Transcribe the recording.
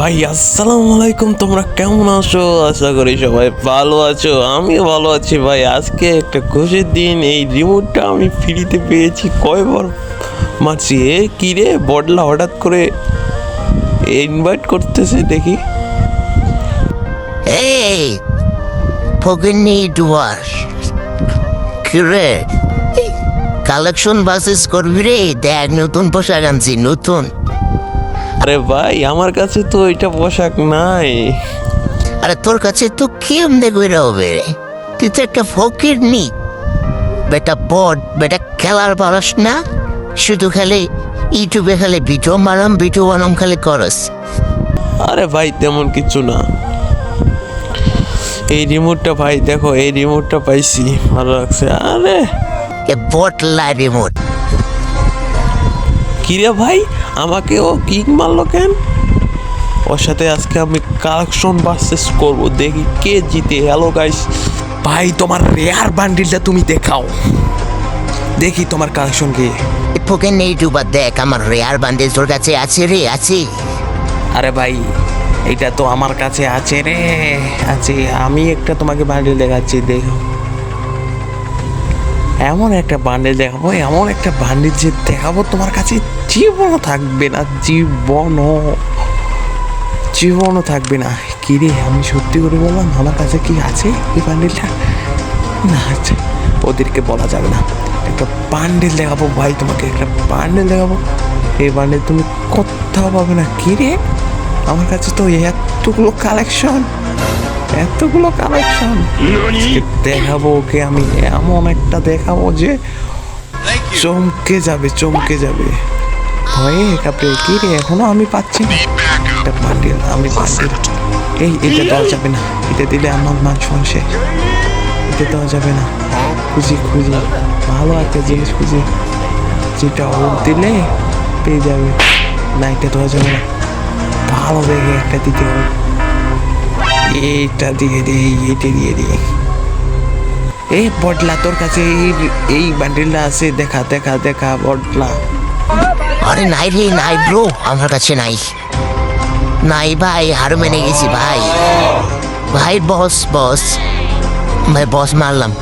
ভাই, আসসালামু আলাইকুম, তোমরা কেমন আছো? আশা করি সবাই ভালো আছো। আমিও ভালো আছি ভাই। আজকে একটা খুশির দিন, এই রিমোটটা আমি ফ্রিতে পেয়েছি কয়বার মারছি। এ কি রে বডলা হঠাৎ করে ইনভাইট করতেছে দেখি। কালেকশন বাসেস করবি রে? দেখ, নতুন পোশাক আনছি, নতুন। আরে ভাই আমার কাছে তো এটা পোশাক নাই। আরে তোর কাছে তো কেমনে কইরা হবে তুই তো একটা ফকির নি। বেটা বড বেটা খেলার পারস না? শুধু খালি ইউটিউবে খালি ভিডিও মারাম ভিডিও বানাম খালি করস। আরে ভাই তেমন কিছু না। এই রিমোটটা ভাই দেখো এই রিমোটটা পাইছি ভালো লাগছে। আরে! এ বট লাই রিমোট কিরে ভাই আমাকে ও কিক মারলো কেন? ওর সাথে আজকে আমি কালেকশন ভার্সেস করব। দেখি কে জিতে। হ্যালো গাইস ভাই তোমার রেয়ার বান্ডিলটা তুমি দেখাও। দেখি তোমার কালেকশন কি। ফকির নেই ডুবা দেখ আমার রেয়ার বান্ডেজ তোর কাছে আছে রে আছে। আরে ভাই এটা তো আমার কাছে আছে রে আছে। আমি একটা তোমাকে বান্ডিল দেখাচ্ছি দেখো। এমন একটা বান্ডিল দেখাবো, এমন একটা বান্ডিল যে দেখাবো তোমার কাছে জীবনও থাকবে না, জীবনও জীবনও থাকবে না। কি রে, আমি সত্যি করে বললাম, আমার কাছে কি আছে এই বান্ডিলটা না আছে, ওদেরকে বলা যাবে না। একটা বান্ডেল দেখাবো ভাই তোমাকে, একটা বান্ডেল দেখাবো। এই বান্ডিল তুমি কোথাও পাবে না। কি রে, আমার কাছে তো এতগুলো কালেকশন এতগুলো কালেকশন দেখাবো ওকে আমি, এমন একটা দেখাবো যে চমকে যাবে চমকে যাবে। ভয়ে কাপড়ে কি রে, এখনও আমি পাচ্ছি একটা বান্ডেল আমি বান্ডেল এই, এটা দেওয়া যাবে না। এটা দিলে আমার মান সংসে এটা দেওয়া যাবে না। খুঁজি খুঁজি। ভালো একটা জিনিস খুঁজি। যেটা ও দিলে পেয়ে যাবে। না, এটা দেওয়া যাবে না। ভালো দেখে একটা দিতে হবে। এইটা দিয়ে দিই এটা দিয়ে দিই এই বটলা তোর কাছে এই এই বান্ডিলটা আছে, দেখা দেখা দেখা বটলা আরে নাই রে, নাই ব্রো আমার কাছে নাই। নাই ভাই, হার মেনে গেছি ভাই। ভাই বস বস ভাই বস মারলাম।